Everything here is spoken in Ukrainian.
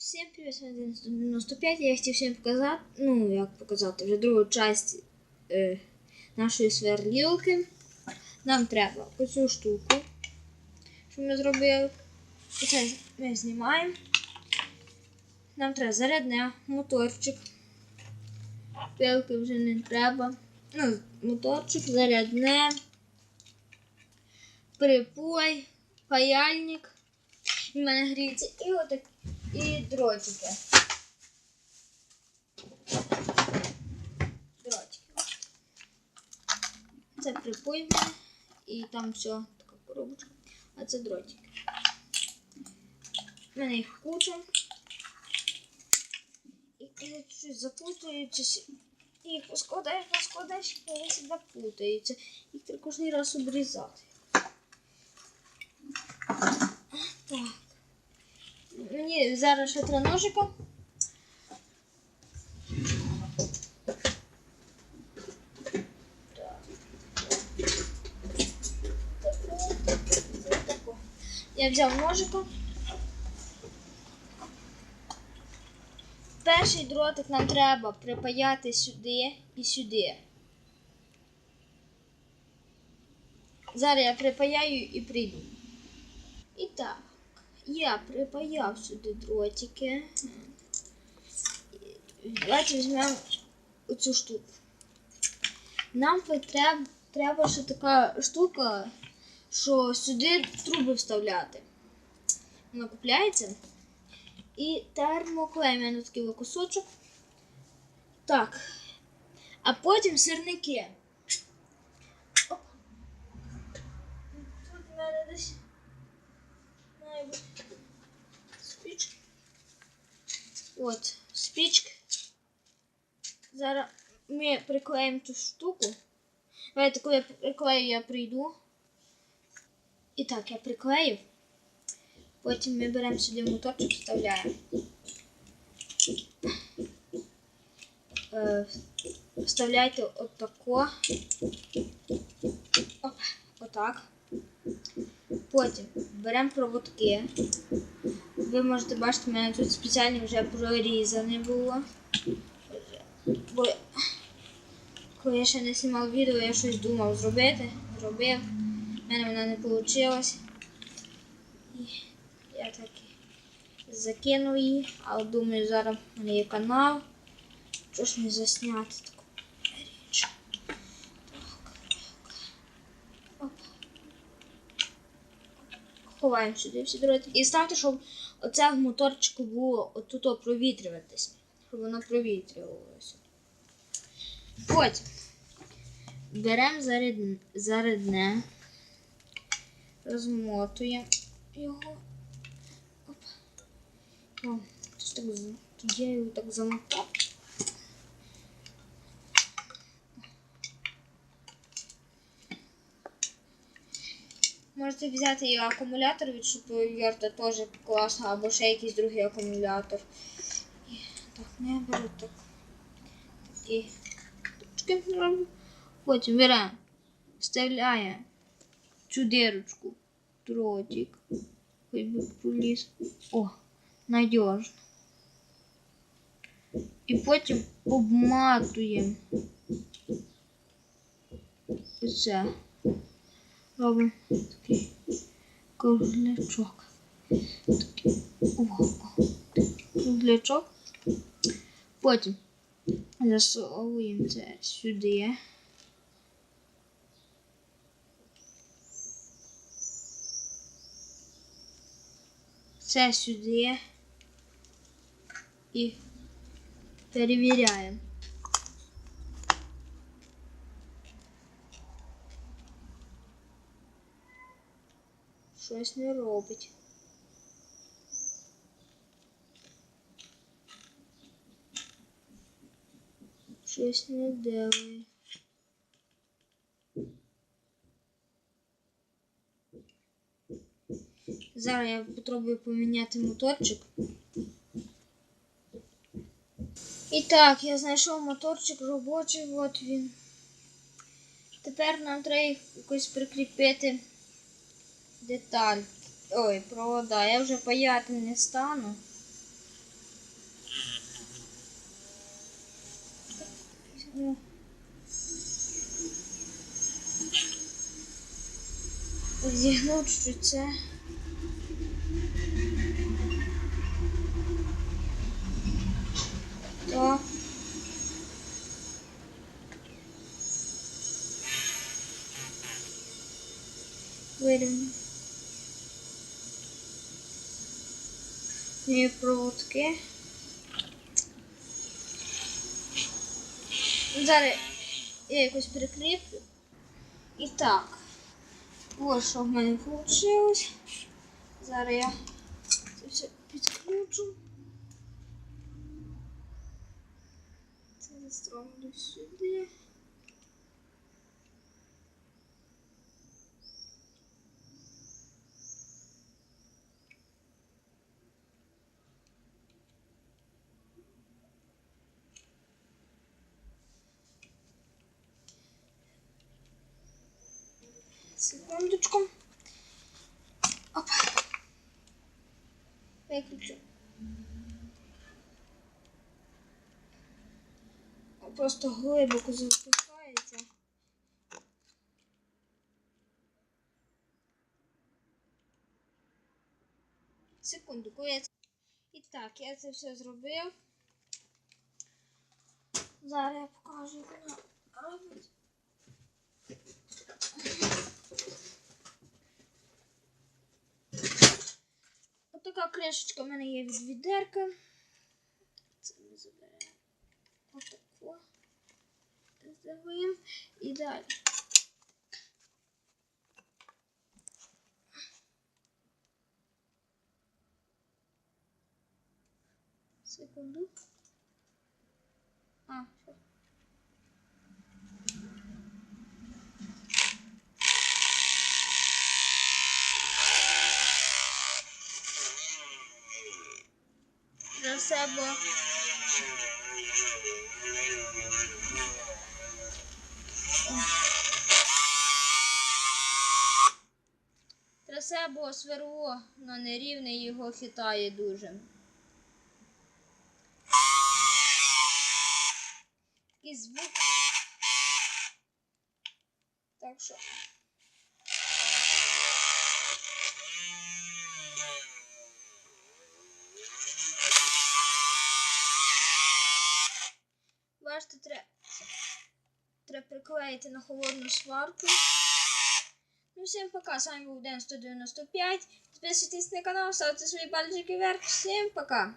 Всім привіт, вами 95. Я хотів всім показати, ну як показати, вже другу частину е, нашої сверлілки. Нам треба оцю штуку, що ми зробили. Оце ми знімаємо. Нам треба зарядне, моторчик. Пилки вже не треба. Ну, моторчик, зарядне, припой, паяльник. У мене гріється і отак. І дротики. Дротики. Це припой в. І там все така коробочка. А це дротики. У мене їх куча. І коли щось запутується, їх поскладаєш, поскладаєш, і вони завжди путаються. Їх треба кожен раз обрізати. Так. Мені зараз ще три ножика. Я взяв ножика. Перший дротик нам треба припаяти сюди і сюди. Зараз я припаяю і прийду. І так. Я припаяв сюди дротики. Давайте візьмемо оцю штуку. Нам треба, треба ще така штука, що сюди труби вставляти. Вона купляється. І термоклей, такий кусочок. Так. А потім сирники. Оп. Тут в мене десь. Спички. От, спички. Зараз ми приклеїмо цю штуку. Давайте, коли я приклею, я прийду. І так, я приклеїв. Потім ми беремо сюди моторчик, вставляємо. Е, вставляйте отако. Оп, отак. Потім беремо проводки. Ви можете бачити, в мене тут спеціально вже прорізане було. Бо коли я ще не знімав відео, я щось думав зробити. Зробив. У мене воно не вийшло. І я так закинув її, але думаю, зараз в мене є канал. Що ж не засняти таку річ. Так. Оп ховаємо сюди всі дротики. І ставте, щоб оце в моторчику було отут провітрюватись. Воно провітрювалося. Потім беремо зарядне, зарядне, розмотуємо його. Оп. О, так, я його так замотав. Можете взяти і акумулятор від Шуповерта теж класно, або ще якийсь другий акумулятор. Так, не беру так. Такі штучки роблю. Потім беремо, вставляємо цю дирочку, дротик. Хоч би проліз. О, надіжно. І потім обматуємо. Оце робимо такий круглячок. Такий круглячок. Потім засовуємо це сюди. Це сюди і перевіряємо. Щось не робить. Щось не делає. Зараз я попробую поміняти моторчик. І так, я знайшов моторчик робочий, от він. Тепер нам треба якось прикріпити деталь. Ой, провода. Я вже паяти не стану. Зігнуть, що це. Так. Вирівняю. Дві проводки. Зараз я якось прикріплю. І так. Ось що в мене вийшло. Зараз я це все підключу. Це застроблю сюди. Секундочку. Опа. Виключу. Просто глибоко запускається. Секунду, я це... І так, я це все зробив. Зараз я покажу, як воно робить. Отака кришечка в мене є від відерка. Це ми заберемо. Отаку. Здавимо. І далі. Секунду. А, все. Трасе бо сверло, но нерівне його хитає дуже. І звук. Так що. Бачите, треба треба приклеїти на холодну сварку. Ну, всім пока. З вами був Ден 195. Підписуйтесь на канал, ставте свої пальчики вверх. Всім пока.